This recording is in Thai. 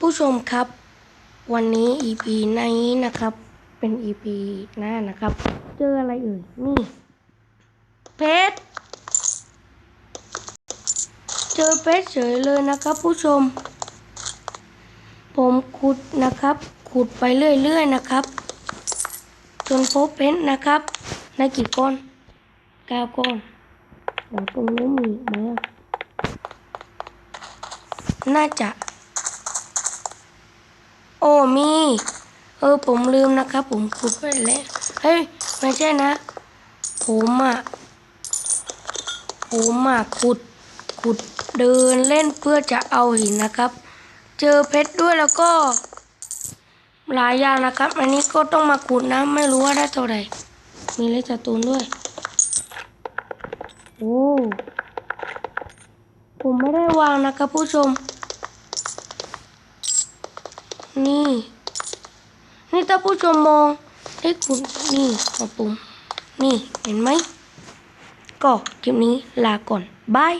ผู้ชมครับ วันนี้ EP นี้นะครับ เป็น EP หน้านะครับ เจออะไรเอ่ยนี่เพชรเจอเพชรเฉยเลยนะครับ ผู้ชม ผมขุดนะครับ ขุดไปเรื่อยๆนะครับ จนพบเพชรนะครับ ในกี่ก้อนเก้าก้อนเดี๋ยวตรงนี้มีอีกไหมอะน่าจะ อ้มี เออผมลืมนะครับ ผมขุดไปแล้วเฮ้ยไม่ใช่นะ ผมอะผมอะขุดขุดเดินเล่นเพื่อจะเอาหินนะครับ เจอเพชรด้วยแล้วก็หลายอย่างนะครับ อันนี้ก็ต้องมาขุดนะไม่รู้ว่าได้เท่าไหร่มีเลสตูนด้วยโอ้ผมไม่ได้วางนะครับผู้ชม นี่ นี่ถ้าผู้ชมมองให้คุณนี่กระปุ่มนี่เห็นไหม ก็คลิปนี้ลาก่อน บาย